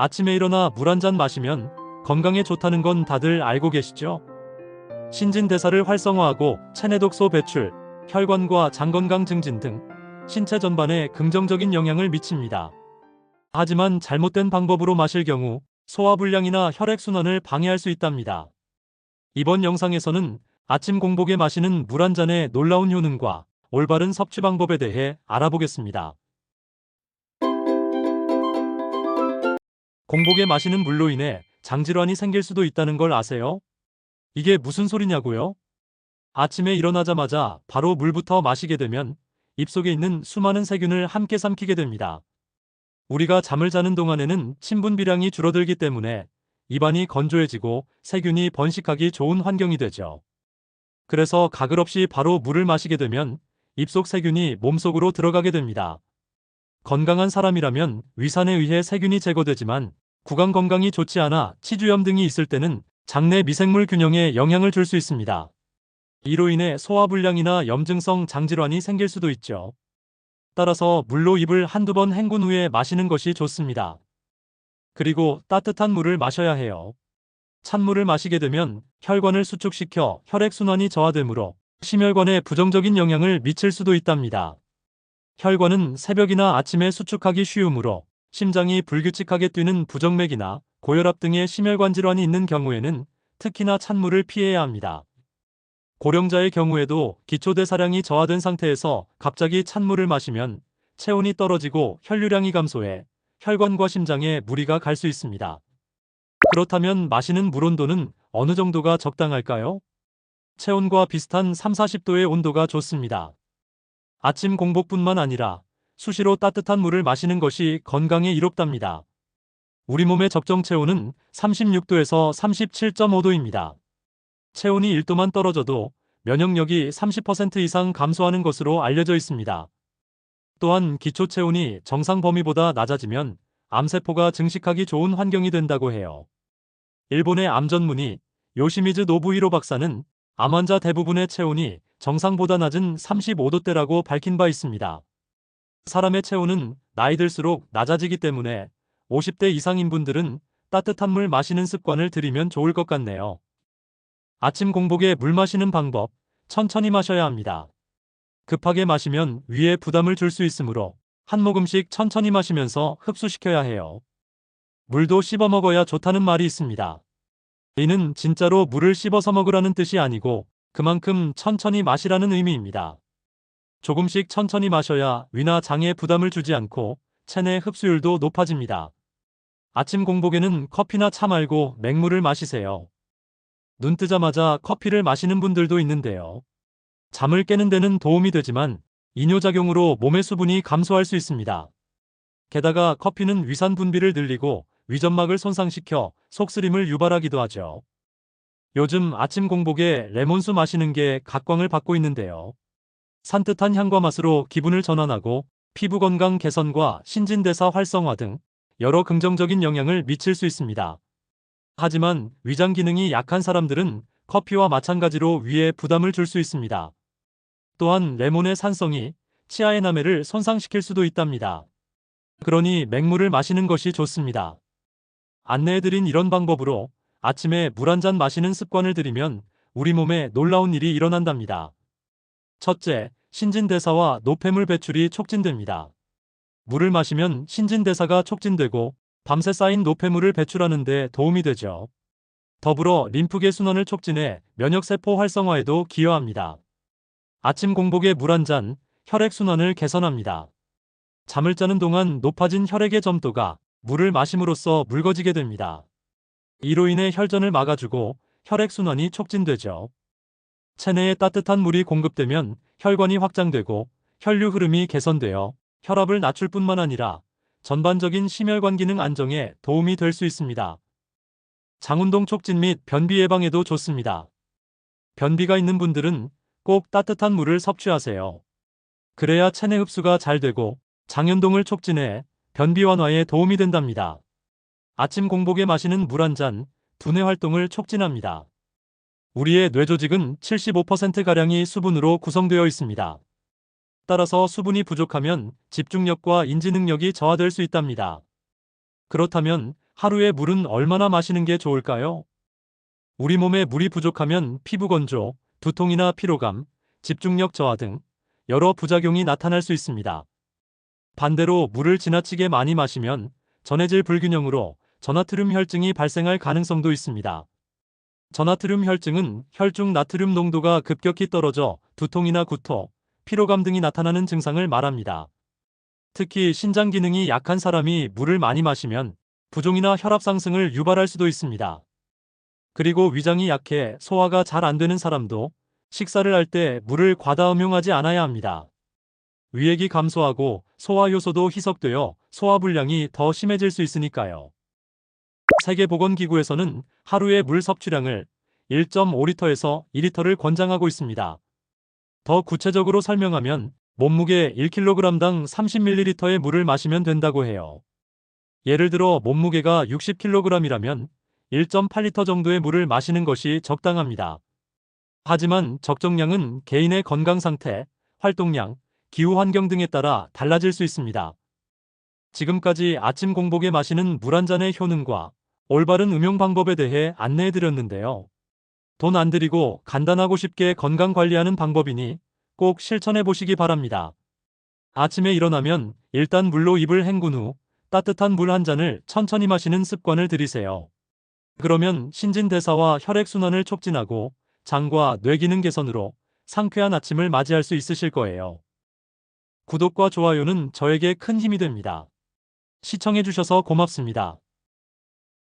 아침에 일어나 물 한 잔 마시면 건강에 좋다는 건 다들 알고 계시죠? 신진대사를 활성화하고 체내독소 배출, 혈관과 장 건강 증진 등 신체 전반에 긍정적인 영향을 미칩니다. 하지만 잘못된 방법으로 마실 경우 소화불량이나 혈액순환을 방해할 수 있답니다. 이번 영상에서는 아침 공복에 마시는 물 한 잔의 놀라운 효능과 올바른 섭취 방법에 대해 알아보겠습니다. 공복에 마시는 물로 인해 장질환이 생길 수도 있다는 걸 아세요? 이게 무슨 소리냐고요? 아침에 일어나자마자 바로 물부터 마시게 되면 입속에 있는 수많은 세균을 함께 삼키게 됩니다. 우리가 잠을 자는 동안에는 침분비량이 줄어들기 때문에 입안이 건조해지고 세균이 번식하기 좋은 환경이 되죠. 그래서 가글 없이 바로 물을 마시게 되면 입속 세균이 몸속으로 들어가게 됩니다. 건강한 사람이라면 위산에 의해 세균이 제거되지만 구강 건강이 좋지 않아 치주염 등이 있을 때는 장내 미생물 균형에 영향을 줄 수 있습니다. 이로 인해 소화불량이나 염증성 장질환이 생길 수도 있죠. 따라서 물로 입을 한두 번 헹군 후에 마시는 것이 좋습니다. 그리고 따뜻한 물을 마셔야 해요. 찬물을 마시게 되면 혈관을 수축시켜 혈액순환이 저하되므로 심혈관에 부정적인 영향을 미칠 수도 있답니다. 혈관은 새벽이나 아침에 수축하기 쉬우므로 심장이 불규칙하게 뛰는 부정맥이나 고혈압 등의 심혈관 질환이 있는 경우에는 특히나 찬물을 피해야 합니다. 고령자의 경우에도 기초대사량이 저하된 상태에서 갑자기 찬물을 마시면 체온이 떨어지고 혈류량이 감소해 혈관과 심장에 무리가 갈 수 있습니다. 그렇다면 마시는 물 온도는 어느 정도가 적당할까요? 체온과 비슷한 3, 40도의 온도가 좋습니다. 아침 공복뿐만 아니라 수시로 따뜻한 물을 마시는 것이 건강에 이롭답니다. 우리 몸의 적정 체온은 36도에서 37.5도입니다. 체온이 1도만 떨어져도 면역력이 30% 이상 감소하는 것으로 알려져 있습니다. 또한 기초 체온이 정상 범위보다 낮아지면 암세포가 증식하기 좋은 환경이 된다고 해요. 일본의 암 전문의 요시미즈 노부히로 박사는 암 환자 대부분의 체온이 정상보다 낮은 35도대라고 밝힌 바 있습니다. 사람의 체온은 나이 들수록 낮아지기 때문에 50대 이상인 분들은 따뜻한 물 마시는 습관을 들이면 좋을 것 같네요. 아침 공복에 물 마시는 방법, 천천히 마셔야 합니다. 급하게 마시면 위에 부담을 줄 수 있으므로 한 모금씩 천천히 마시면서 흡수시켜야 해요. 물도 씹어 먹어야 좋다는 말이 있습니다. 이는 진짜로 물을 씹어서 먹으라는 뜻이 아니고 그만큼 천천히 마시라는 의미입니다. 조금씩 천천히 마셔야 위나 장에 부담을 주지 않고 체내 흡수율도 높아집니다. 아침 공복에는 커피나 차 말고 맹물을 마시세요. 눈 뜨자마자 커피를 마시는 분들도 있는데요. 잠을 깨는 데는 도움이 되지만 이뇨작용으로 몸의 수분이 감소할 수 있습니다. 게다가 커피는 위산 분비를 늘리고 위점막을 손상시켜 속쓰림을 유발하기도 하죠. 요즘 아침 공복에 레몬수 마시는 게 각광을 받고 있는데요. 산뜻한 향과 맛으로 기분을 전환하고 피부 건강 개선과 신진대사 활성화 등 여러 긍정적인 영향을 미칠 수 있습니다. 하지만 위장 기능이 약한 사람들은 커피와 마찬가지로 위에 부담을 줄 수 있습니다. 또한 레몬의 산성이 치아의 남해를 손상시킬 수도 있답니다. 그러니 맹물을 마시는 것이 좋습니다. 안내해드린 이런 방법으로 아침에 물 한 잔 마시는 습관을 들이면 우리 몸에 놀라운 일이 일어난답니다. 첫째, 신진대사와 노폐물 배출이 촉진됩니다. 물을 마시면 신진대사가 촉진되고 밤새 쌓인 노폐물을 배출하는 데 도움이 되죠. 더불어 림프계 순환을 촉진해 면역세포 활성화에도 기여합니다. 아침 공복에 물 한 잔, 혈액순환을 개선합니다. 잠을 자는 동안 높아진 혈액의 점도가 물을 마심으로써 묽어지게 됩니다. 이로 인해 혈전을 막아주고 혈액순환이 촉진되죠. 체내에 따뜻한 물이 공급되면 혈관이 확장되고 혈류 흐름이 개선되어 혈압을 낮출 뿐만 아니라 전반적인 심혈관 기능 안정에 도움이 될 수 있습니다. 장운동 촉진 및 변비 예방에도 좋습니다. 변비가 있는 분들은 꼭 따뜻한 물을 섭취하세요. 그래야 체내 흡수가 잘 되고 장연동을 촉진해 변비 완화에 도움이 된답니다. 아침 공복에 마시는 물 한 잔, 두뇌 활동을 촉진합니다. 우리의 뇌 조직은 75%가량이 수분으로 구성되어 있습니다. 따라서 수분이 부족하면 집중력과 인지 능력이 저하될 수 있답니다. 그렇다면 하루에 물은 얼마나 마시는 게 좋을까요? 우리 몸에 물이 부족하면 피부 건조, 두통이나 피로감, 집중력 저하 등 여러 부작용이 나타날 수 있습니다. 반대로 물을 지나치게 많이 마시면 전해질 불균형으로 전나트륨 혈증이 발생할 가능성도 있습니다. 전나트륨 혈증은 혈중 나트륨 농도가 급격히 떨어져 두통이나 구토, 피로감 등이 나타나는 증상을 말합니다. 특히 신장 기능이 약한 사람이 물을 많이 마시면 부종이나 혈압 상승을 유발할 수도 있습니다. 그리고 위장이 약해 소화가 잘 안 되는 사람도 식사를 할 때 물을 과다 음용하지 않아야 합니다. 위액이 감소하고 소화 효소도 희석되어 소화 불량이 더 심해질 수 있으니까요. 세계보건기구에서는 하루의 물 섭취량을 1.5리터에서 2리터를 권장하고 있습니다. 더 구체적으로 설명하면 몸무게 1kg당 30ml의 물을 마시면 된다고 해요. 예를 들어 몸무게가 60kg이라면 1.8리터 정도의 물을 마시는 것이 적당합니다. 하지만 적정량은 개인의 건강 상태, 활동량, 기후 환경 등에 따라 달라질 수 있습니다. 지금까지 아침 공복에 마시는 물 한 잔의 효능과 올바른 음용 방법에 대해 안내해 드렸는데요. 돈 안 들이고 간단하고 쉽게 건강 관리하는 방법이니 꼭 실천해 보시기 바랍니다. 아침에 일어나면 일단 물로 입을 헹군 후 따뜻한 물 한 잔을 천천히 마시는 습관을 들이세요. 그러면 신진대사와 혈액순환을 촉진하고 장과 뇌 기능 개선으로 상쾌한 아침을 맞이할 수 있으실 거예요. 구독과 좋아요는 저에게 큰 힘이 됩니다. 시청해주셔서 고맙습니다.